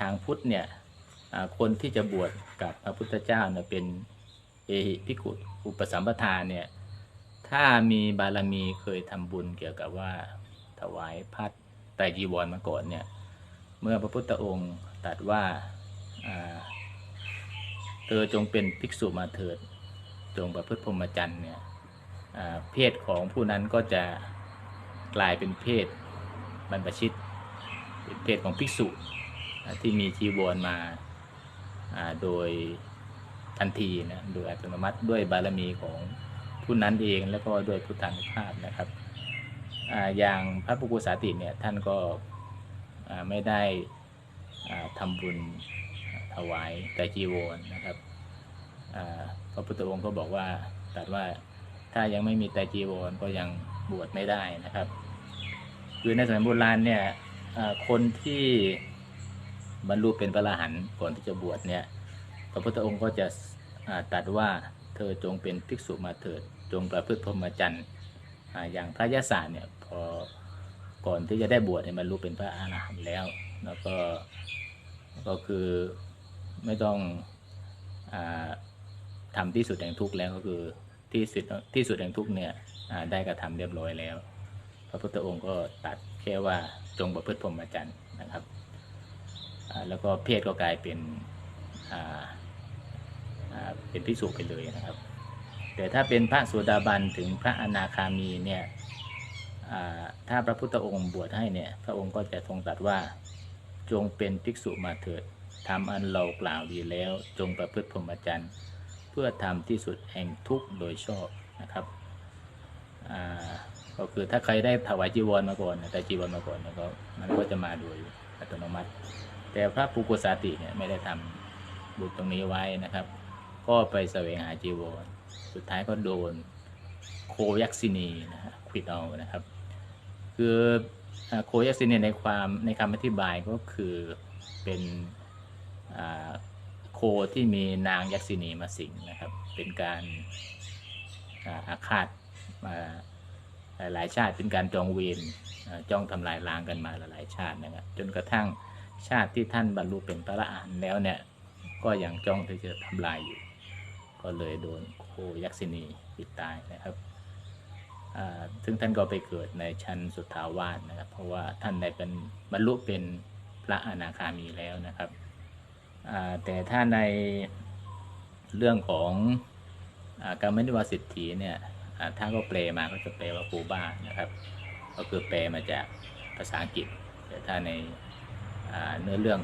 ทางพุทธเนี่ยคนที่จะบวชกับพระพุทธเจ้าเนี่ยเป็นเอหิภิกุอุปสัมปทาเนี่ยถ้ามีบารมีเคยทำบุญเกี่ยวกับว่าถวายพัดไตรจีวรมาก่อนเนี่ยเมื่อพระพุทธองค์ตรัสว่าเธอจงเป็นภิกษุมาเถิด จงประพฤติพรหมจรรย์เนี่ยเพศของผู้นั้นก็จะกลายเป็นเพศบรรพชิตเป็นเพศของภิกษุ ที่มีจีวรมาโดยทันทีนะโดยอัตโนมัติด้วยบารมีของผู้นั้นเองแล้วก็ด้วยพุทธานุภาพนะครับออย่างพระปุกุสาติเนี่ยท่านก็ไม่ได้อ่าทำบุญถวายแต่จีวรนะครับพระพุทธองค์ก็บอกว่าตรัสว่าถ้ายังไม่มีแต่จีวรก็ยังบวชไม่ได้นะครับ คือในสมัยโบราณเนี่ยคนที่ บรรลุเป็นพระอรหันต์ก่อนที่จะบวชเนี่ย พระพุทธองค์ก็จะอ่าตรัสว่าเธอจงเป็นภิกษุมาเถิด จงประพฤติพรหมจรรย์อย่างพระยศาสเนี่ยพอก่อนที่จะได้บวชเนี่ยมันรู้เป็นพระอรหันต์แล้ว แล้วก็ก็คือไม่ต้องอาทำที่สุดแห่งทุกข์แล้วก็คือที่สุดที่สุดแห่งทุกข์เนี่ยได้กระทำเรียบร้อยแล้ว พระพุทธองค์ก็ตัดแค่ว่าจงประพฤติพรหมจรรย์นะครับ แล้วก็เพศก็กลายเป็นเป็นพิสุไปเลยนะครับ แต่ถ้าเป็นพระโสดาบันถึงพระอนาคามีเนี่ยถ้าพระพุทธองค์บวชให้เนี่ยพระองค์ก็จะทรงตรัสว่าจงเป็นภิกษุมาเถิดทำอันเรากล่าวดีแล้ว จงประพฤติพรหมจรรย์เพื่อทำที่สุดแห่งทุกข์โดยชอบนะครับก็คือถ้าใครได้ถวายจีวรมาก่อนแต่จีวรมาก่อนเนี่ยก็มันก็จะมาโดย อัตโนมัติ แต่พระปุกุสาติเนี่ยไม่ได้ทำบุญตรงนี้ไว้นะครับ ก็ไปแสวงหาจีวรสุดท้ายก็โดนโคยักษินีนะฮะควิดเอานะครับ คือโคยักษินีในความในคำอธิบายก็คือเป็นโคที่มีนางยักษินีมาสิงนะครับ เป็นการอาอาฆาตมา หลายๆ ชาติเป็นการจองเวรจ้องทำลายล้างกันมาหลายๆชาตินะครับจนกระทั่งชาติที่ท่านบรรลุเป็นพระอรหันต์แล้วเนี่ยก็ยังจ้องที่จะทำลายอยู่ ก็เลยโดนโคยักษินีปิดตายนะครับซึ่งท่านก็ไปเกิดในชั้นสุทาวาสนะครับ เพราะว่าท่านได้เป็นบรรลุเป็นพระอนาคามีแล้วนะครับ แต่ถ้าในเรื่องของอการมนิวาสิทธิเนี่ย ท่านก็แปลมาก็จะแปลว่าคูบ้านะครับ ก็คือแปลมาจากภาษาอังกฤษ แต่ถ้าในเนื้อเรื่อง